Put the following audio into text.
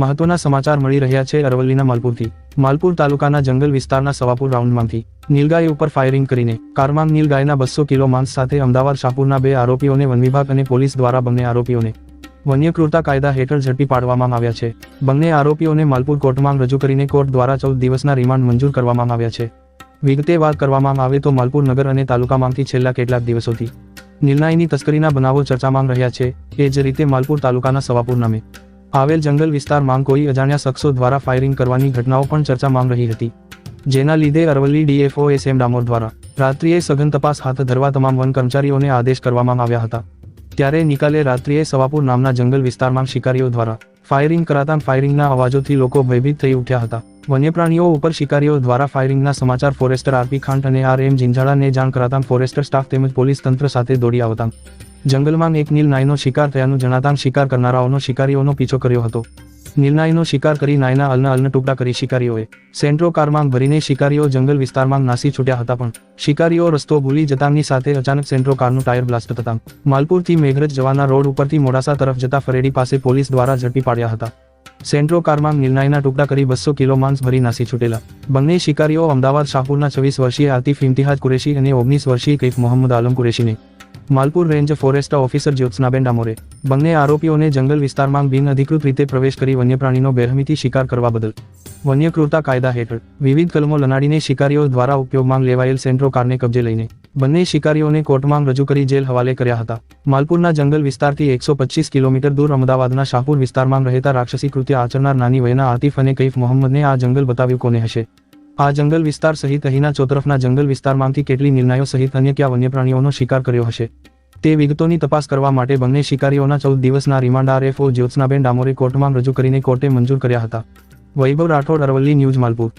મહત્વના સમાચાર મળી રહ્યા છે અરવલ્લીના માલપુરથી. માલપુર તાલુકાના જંગલ વિસ્તારના સવાપુર રાઉન્ડમાંથી. નીલગાય ઉપર ફાયરિંગ કરીને. કારમાંગ નીલગાયના બસો કિલો માંસ સાથે અમદાવાદ શાહપુરના બે આરોપીઓને વન વિભાગ અને પોલીસ દ્વારા બંને આરોપીઓને વન્યકૃતા કાયદા હેઠળ ઝડપી પાડવામાં આવ્યા છે. બંને આરોપીઓને માલપુર કોર્ટમાં રજૂ કરીને કોર્ટ દ્વારા ચૌદ દિવસના રિમાન્ડ મંજૂર કરવામાં આવ્યા છે. વિગતે વાત કરવામાં આવે તો માલપુર નગર અને તાલુકામાંથી છેલ્લા કેટલાક દિવસોથી. નિર્ણયની તસ્કરીના બનાવો ચર્ચામાં રહ્યા છે. એ જ રીતે માલપુર તાલુકાના સવાપુર નામે. આવેલ જંગલ વિસ્તારમાં કોઈ અજાણ્યા શખ્સો દ્વારા ફાયરિંગ કરવાની ઘટનાઓ પણ ચર્ચામાં રહી હતી. જેના લીધે Aravalli DFO S M Damor દ્વારા રાત્રિએ સઘન તપાસ હાથ ધરવા તમામ વન કર્મચારીઓને આદેશ કરવામાં આવ્યા હતા. ત્યારે નિકાલે રાત્રિએ સવાપુર નામના જંગલ વિસ્તારમાં શિકારીઓ દ્વારા ફાયરિંગ કરાતા ફાયરિંગના અવાજોથી લોકો ભયભીત થઈ ઉઠ્યા હતા. વન્યપ્રાણીઓ ઉપર શિકારીઓ દ્વારા ફાયરિંગના સમાચાર ફોરેસ્ટર આરપી ખાંટ અને આર એમ જિંજાળાને જાણ કરાતા ફોરેસ્ટર સ્ટાફ તેમજ પોલીસ તંત્ર સાથે દોડી આવતા જંગલમાં એક નીલ નાયનો શિકાર થયાનું જણાતાં શિકાર કરનારાઓનો શિકારીઓનો પીછો કર્યો હતો. નીલનાયનો શિકાર કરી નાયના અલના અલના ટુકડા કરી શિકારીઓએ સેન્ટ્રો કારમાં ભરીને શિકારીઓ જંગલ વિસ્તારમાં નાસી છૂટ્યા હતા પણ શિકારીઓ રસ્તો ભૂલી જતાની સાથે અચાનક સેન્ટ્રો કારનું ટાયર બ્લાસ્ટ થતાં માલપુરથી મેઘરજ જવાના રોડ ઉપરથી મોડાસા તરફ જતા ફરેડી પાસે પોલીસ દ્વારા ઝડપી પાડ્યા હતા. સેન્ટ્રો કારમાં નિર્ણયના ટુકડા કરી બસો કિલો માંસ ભરી નાસી છૂટેલા. બંને શિકારીઓ અમદાવાદ શાહપુરના છવ્વીસ વર્ષીય આતિફ ઇમ્તિહાજ કુરેશી અને ઓગણીસ વર્ષીય Kaif Mohammad Alam કુરેશીને Malpur range forest officer Jyotsnaben ડામોરે, બંને આરોપીઓને જંગલ વિસ્તારમાં બિન અધિકૃત રીતે પ્રવેશ કરી વન્યપ્રાણીનો બેરહમીથી શિકાર કરવા બદલ. વન્ય કાયદા હેઠળ, વિવિધ કલમો લનાડીને શિકારીઓ દ્વારા ઉપયોગમાં લેવાયેલ સેન્ટ્રો કારને કબજે લઈને, બંને શિકારીઓને કોર્ટમાં રજૂ કરી જેલ હવાલે કર્યા હતા. માલપુરના જંગલ વિસ્તારથી એકસો પચીસ કિલોમીટર દૂર અમદાવાદના શાહપુર વિસ્તારમાં રહેતા રાક્ષસી કૃત્ય આચરનાર નાની વયના આતિફ અને કૈફ મોહમ્મદને આ જંગલ બતાવ્યું કોને હશે? આ જંગલ વિસ્તાર સહિત અહીંના ચોતરફના જંગલ વિસ્તારમાંથી કેટલી નિર્ણયો સહિત અન્ય ક્યાં વન્યપ્રાણીઓનો શિકાર કર્યો હશે? તે વિગતોની તપાસ કરવા માટે બંને શિકારીઓના ચૌદ દિવસના રિમાન્ડ આરએફઓ જ્યોત્સનાબેન ડામોરે કોર્ટમાં રજૂ કરીને કોર્ટે મંજૂર કર્યા હતા. વૈભવ રાઠોડ અરવલ્લી ન્યૂઝ માલપુર.